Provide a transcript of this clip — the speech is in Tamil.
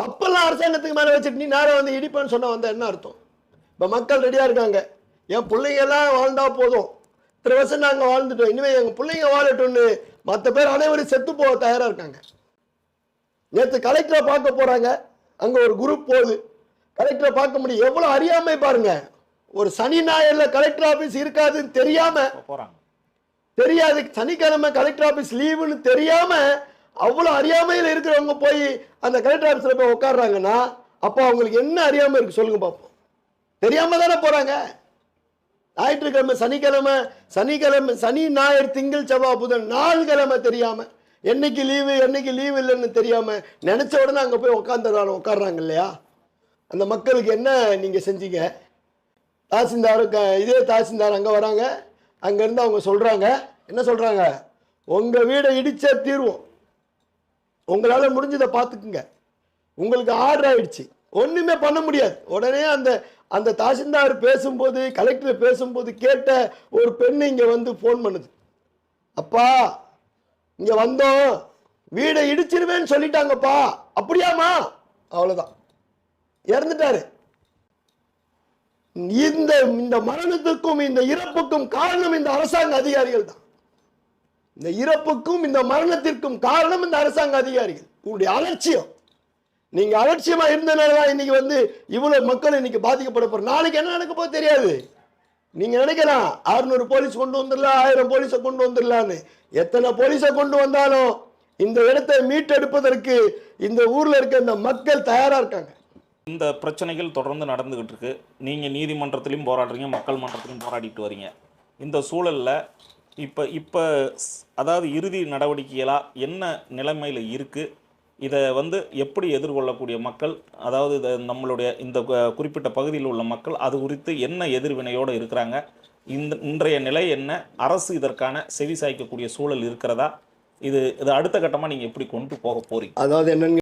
தப்பெல்லாம் அரசாங்கத்துக்கு மேல வச்சுட்டு நீ நேரம் வந்து இடிப்பேன்னு சொன்னா வந்தா என்ன அர்த்தம்? இப்ப மக்கள் ரெடியா இருக்காங்க. என் பிள்ளைங்க எல்லாம் வாழ்ந்தா போதும். இத்தனை வருஷம் நாங்க வாழ்ந்துட்டோம். இனிமே எங்க பிள்ளைங்க வாழட்டும்னு மற்ற பேர் அனைவரும் செத்து போக தயாரா இருக்காங்க. நேற்று கலெக்டரை பார்க்க போறாங்க. அங்க ஒரு குரூப் போகுது. கலெக்டரை பார்க்க முடியும். எவ்வளவு அறியாமை பாருங்க. ஒரு சனி ஞாயிறுல கலெக்டர் ஆபீஸ் இருக்காதுன்னு தெரியாம போறாங்க. தெரியாது. சனிக்கிழமை கலெக்டர் ஆபீஸ் லீவுன்னு தெரியாம அவ்வளோ அறியாமையில் இருக்கிறவங்க போய் அந்த கலெக்டர் ஆஃபீஸில் போய் உட்காடுறாங்கன்னா அப்போ அவங்களுக்கு என்ன அறியாமல் இருக்குது சொல்லுங்க பார்ப்போம். தெரியாமல் தானே போகிறாங்க ஞாயிற்றுக்கிழமை சனிக்கிழமை சனிக்கிழமை சனி ஞாயிறு திங்கள் செவ்வாய் புதன் நாலு கிழமை தெரியாமல் என்னைக்கு லீவு என்னைக்கு லீவு இல்லைன்னு தெரியாமல் நினச்ச உடனே அங்கே போய் உட்காந்துடுறாங்க உட்காடுறாங்க இல்லையா? அந்த மக்களுக்கு என்ன நீங்கள் செஞ்சீங்க? தாசில்தார் க- இதே தாசில்தார் அங்கே வராங்க. அங்கேருந்து அவங்க சொல்கிறாங்க என்ன சொல்கிறாங்க உங்கள் வீடை இடித்த தீர்வோம். உங்களால் முடிஞ்சதை பார்த்துக்குங்க. உங்களுக்கு ஆர்டர் ஆயிடுச்சு. ஒன்றுமே பண்ண முடியாது. உடனே அந்த அந்த தாசில்தார் பேசும்போது கலெக்டர் பேசும்போது கேட்ட ஒரு பெண் இங்கே வந்து ஃபோன் பண்ணுது. அப்பா இங்கே வந்தோம். வீடை இடிச்சிருவேன்னு சொல்லிட்டாங்கப்பா. அப்படியாம்மா? அவ்வளோதான் இறந்துட்டாரு. இந்த இந்த மரணத்துக்கும் இந்த இறப்புக்கும் காரணம் இந்த அரசாங்க அதிகாரிகள் தான். இந்த இறப்புக்கும் இந்த மரணத்திற்கும் காரணம் இந்த அரசாங்க அதிகாரிகள். உங்களுடைய அலட்சியம். நீங்க அலட்சியமா இருந்தனால இன்னைக்கு வந்து இவ்வளவு மக்கள் இன்னைக்கு பாதிக்கப்பட போற. நாளைக்கு என்ன நடக்க போது தெரியாது. நீங்க நினைக்கலாம் 600 போலீஸ் கொண்டு வந்துடலாம் ஆயிரம் போலீஸை கொண்டு வந்துடலான்னு எத்தனை போலீஸை கொண்டு வந்தாலும் இந்த இடத்தை மீட்டெடுப்பதற்கு இந்த ஊர்ல இருக்க இந்த மக்கள் தயாரா இருக்காங்க. இந்த பிரச்சனைகள் தொடர்ந்து நடந்துகிட்டு இருக்கு. நீங்க நீதிமன்றத்திலையும் போராடுறீங்க மக்கள் மன்றத்திலையும் போராடிட்டு வரீங்க. இந்த சூழல்ல இப்போ இப்போ அதாவது இறுதி நடவடிக்கைகளாக என்ன நிலைமையில் இருக்குது இதை வந்து எப்படி எதிர்கொள்ளக்கூடிய மக்கள் அதாவது இதை நம்மளுடைய இந்த குறிப்பிட்ட பகுதியில் உள்ள மக்கள் அது குறித்து என்ன எதிர்வினையோடு இருக்கிறாங்க? இந்த இன்றைய நிலை என்ன? அரசு இதற்கான செவி சாய்க்கக்கூடிய சூழல் இருக்கிறதா? இது இது அடுத்த கட்டமாக நீங்கள் எப்படி கொண்டு போக போகிறீங்க அதாவது என்னென்னு